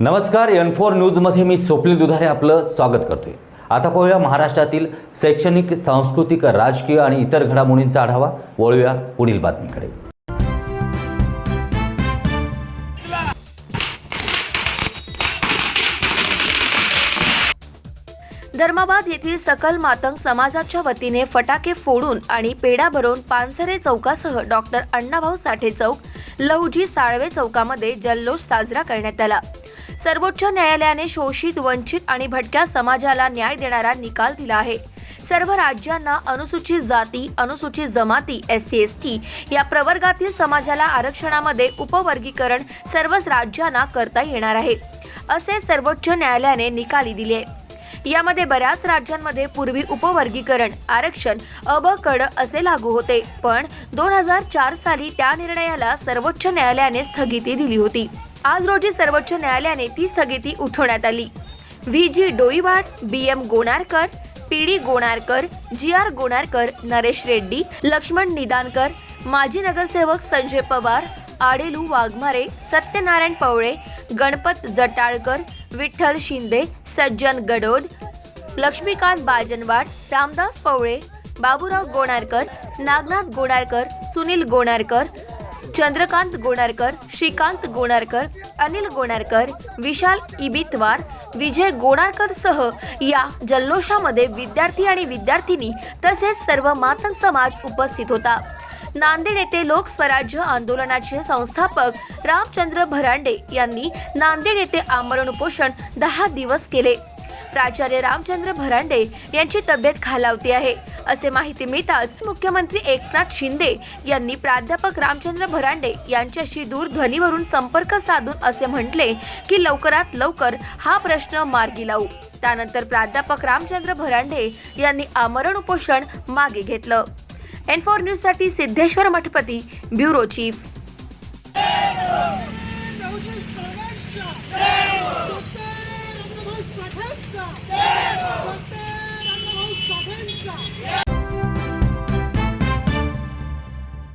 नमस्कार N four न्यूजमध्ये मी स्वप्नील दुधारे आपलं स्वागत करतोय. आता पाहूया महाराष्ट्रातील शैक्षणिक सांस्कृतिक राजकीय आणि इतर घडामोडींचा आढावा. वळूया पुढील बातमीकडे. धर्माबाद येथील सकल मातंग समाजाच्या वतीने फटाके फोडून आणि पेढा भरून पानसरे चौकासह डॉक्टर अण्णाभाऊ साठे चौक लहुजी साळवे चौकामध्ये जल्लोष साजरा करण्यात आला. सर्वोच्च न्यायालयाने शोषित वंचित आणि भटक्या समाजाला न्याय देणारा निकाल दिला आहे. सर्व राज्यांना अनुसूचित जाती अनुसूचित जमाती एस सी एस टी या प्रवर्गातील समाजाला आरक्षणामध्ये उपवर्गीकरण सर्वच राज्यांना करता येणार आहे असे सर्वोच्च न्यायालयाने निकाली दिले यामध्ये बऱ्याच राज्यांमध्ये पूर्वी उपवर्गीकरण आरक्षण अबकड कड असे लागू होते पण दोन हजार चार साली त्या निर्णयाला सर्वोच्च न्यायालयाने स्थगिती दिली होती. आज रोजी सर्वोच्च न्यायालयाने ती स्थगिती उठवण्यात आली. V. G. Doiwad B. M. Gonarkar P. D. Gonarkar G. R. Gonarkar Naresh Reddy Laxman Nidankar माजी नगरसेवक संजय पवार आडेलू वाघमारे सत्यनारायण पवळे गणपत जटाळकर विठ्ठल शिंदे सज्जन गडोद लक्ष्मीकांत बाजनवाड रामदास पवळे बाबूराव गोणारकर नागनाथ गोणारकर सुनील गोणारकर चंद्रकांत गोणारकर श्रीकांत गोणारकर अनिल गोणारकर विशाल इबितवार विजय गोणारकर सह या जल्लोषामध्ये विद्यार्थी आणि विद्यार्थिनी तसेच सर्व मातंग समाज उपस्थित होता. नांदेड येथे लोकस्वराज्य आंदोलनाचे संस्थापक रामचंद्र भरांडे यांनी नांदेड येथे आमरण उपोषण दहा दिवस केले. प्राचार्य रामचंद्र भरांडे यांची तब्येत खालावती आहे. असे माहिती मिळताच मुख्यमंत्री एकनाथ शिंदे यांनी प्राध्यापक रामचंद्र भरांडे यांच्याशी दूरध्वनीवरून संपर्क साधून असे म्हटले की लवकरात लवकर हा प्रश्न मार्गी लावू. त्यानंतर प्राध्यापक रामचंद्र भरांडे यांनी आमरण उपोषण मागे घेतलं. एन फोर न्यूजसाठी सिद्धेश्वर मठपती ब्युरो चीफ.